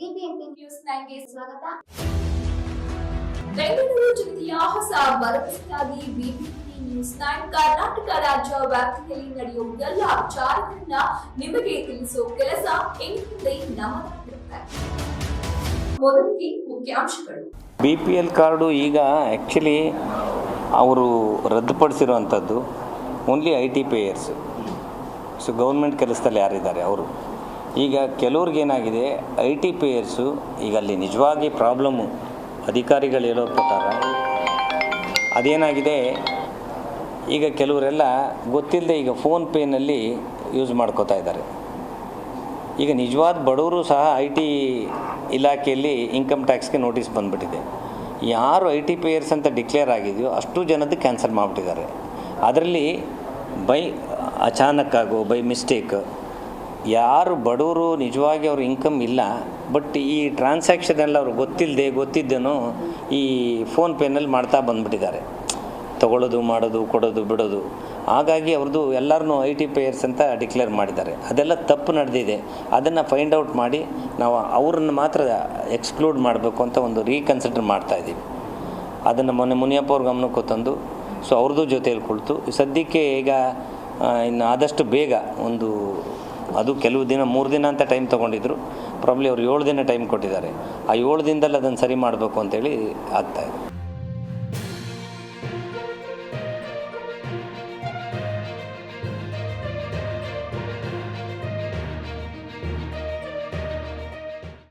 BBMP news ನೈನ್ಗೆ ಸ್ವಾಗತ. ಬೆಂಗಳೂರು ಜಿಲ್ಲೆಯ ಹೊಸ ಭರವಸೆಯಾಗಿ ಬಿಬಿಎಂಪಿ ನ್ಯೂಸ್ ನೈನ್ ಕರ್ನಾಟಕ ರಾಜ್ಯ ವ್ಯಾಪ್ತಿಯಲ್ಲಿ ನಡೆಯುವ ಎಲ್ಲ ವಿಚಾರಗಳನ್ನ ನಿಮಗೆ ತಿಳಿಸುವ ಕೆಲಸ ಇನ್ಮುಂದೆ ನಮ್ಮದಾಗಿರುತ್ತೆ ಮೊದಲಿಗೆ ಮುಖ್ಯಾಂಶಗಳು. ಬಿ ಪಿ ಎಲ್ ಕಾರ್ಡು ಈಗ ಆ್ಯಕ್ಚುಲಿ ಅವರು ರದ್ದುಪಡಿಸಿರುವಂಥದ್ದು only I T payers so government ಕೆಲಸದಲ್ಲಿ ಯಾರಿದ್ದಾರೆ? ಅವರು. ಈಗ ಕೆಲವ್ರಿಗೇನಾಗಿದೆ ಐ ಟಿ ಪೇಯರ್ಸು ಈಗ ಅಲ್ಲಿ ನಿಜವಾಗಿ ಪ್ರಾಬ್ಲಮ್ಮು ಅಧಿಕಾರಿಗಳು ಹೇಳೋ ಪ್ರಕಾರ ಅದೇನಾಗಿದೆ, ಈಗ ಕೆಲವರೆಲ್ಲ ಗೊತ್ತಿಲ್ಲದೆ ಈಗ ಫೋನ್ ಪೇನಲ್ಲಿ ಯೂಸ್ ಮಾಡ್ಕೋತಾ ಇದ್ದಾರೆ. ಈಗ ನಿಜವಾದ ಬಡವರು ಸಹ ಐ ಟಿ ಇಲಾಖೆಯಲ್ಲಿ ಇನ್ಕಮ್ ಟ್ಯಾಕ್ಸ್ಗೆ ನೋಟಿಸ್ ಬಂದುಬಿಟ್ಟಿದೆ. ಯಾರು ಐ ಟಿ ಪೇಯರ್ಸ್ ಅಂತ ಡಿಕ್ಲೇರ್ ಆಗಿದೆಯೋ ಅಷ್ಟು ಜನದ್ದು ಕ್ಯಾನ್ಸಲ್ ಮಾಡಿಬಿಟ್ಟಿದ್ದಾರೆ. ಅದರಲ್ಲಿ ಬೈ ಅಚಾನಕ್ಕಾಗೋ ಬೈ ಮಿಸ್ಟೇಕ್ ಯಾರು ಬಡವರು ನಿಜವಾಗಿ ಅವ್ರ ಇನ್ಕಮ್ ಇಲ್ಲ ಬಟ್ ಈ ಟ್ರಾನ್ಸಾಕ್ಷನ್ ಎಲ್ಲ ಅವ್ರಿಗೆ ಗೊತ್ತಿಲ್ಲದೆ ಗೊತ್ತಿದ್ದೇನೋ ಈ ಫೋನ್ ಪೇನಲ್ಲಿ ಮಾಡ್ತಾ ಬಂದುಬಿಟ್ಟಿದ್ದಾರೆ. ತಗೊಳ್ಳೋದು, ಮಾಡೋದು, ಕೊಡೋದು, ಬಿಡೋದು. ಹಾಗಾಗಿ ಅವ್ರದ್ದು ಎಲ್ಲರನ್ನೂ ಐ ಟಿ ಪೇಯರ್ಸ್ ಅಂತ ಡಿಕ್ಲೇರ್ ಮಾಡಿದ್ದಾರೆ. ಅದೆಲ್ಲ ತಪ್ಪು ನಡೆದಿದೆ. ಅದನ್ನು ಫೈಂಡ್ ಔಟ್ ಮಾಡಿ ನಾವು ಅವ್ರನ್ನ ಮಾತ್ರ ಎಕ್ಸ್ಕ್ಲೂಡ್ ಮಾಡಬೇಕು ಅಂತ ಒಂದು ರೀಕನ್ಸಿಡರ್ ಮಾಡ್ತಾ ಇದ್ದೀವಿ. ಅದನ್ನು ಮೊನ್ನೆ ಮುನಿಯಪ್ಪ ಅವ್ರ ಗಮನಕ್ಕೂ ತಂದು ಸೊ ಅವ್ರದ್ದು ಜೊತೆಯಲ್ಲಿ ಕುಳಿತು, ಸದ್ಯಕ್ಕೆ ಈಗ ಇನ್ನು ಆದಷ್ಟು ಬೇಗ ಒಂದು ಅದು ಕೆಲವು ದಿನ, ಮೂರು ದಿನ ಅಂತ ಟೈಮ್ ತೊಗೊಂಡಿದ್ರು. ಪ್ರಾಬ್ಲಿ ಅವರು ಏಳು ದಿನ ಟೈಮ್ ಕೊಟ್ಟಿದ್ದಾರೆ. ಆ ಏಳು ದಿನದಲ್ಲಿ ಅದನ್ನು ಸರಿ ಮಾಡಬೇಕು ಅಂತೇಳಿ ಆಗ್ತಾಯಿದೆ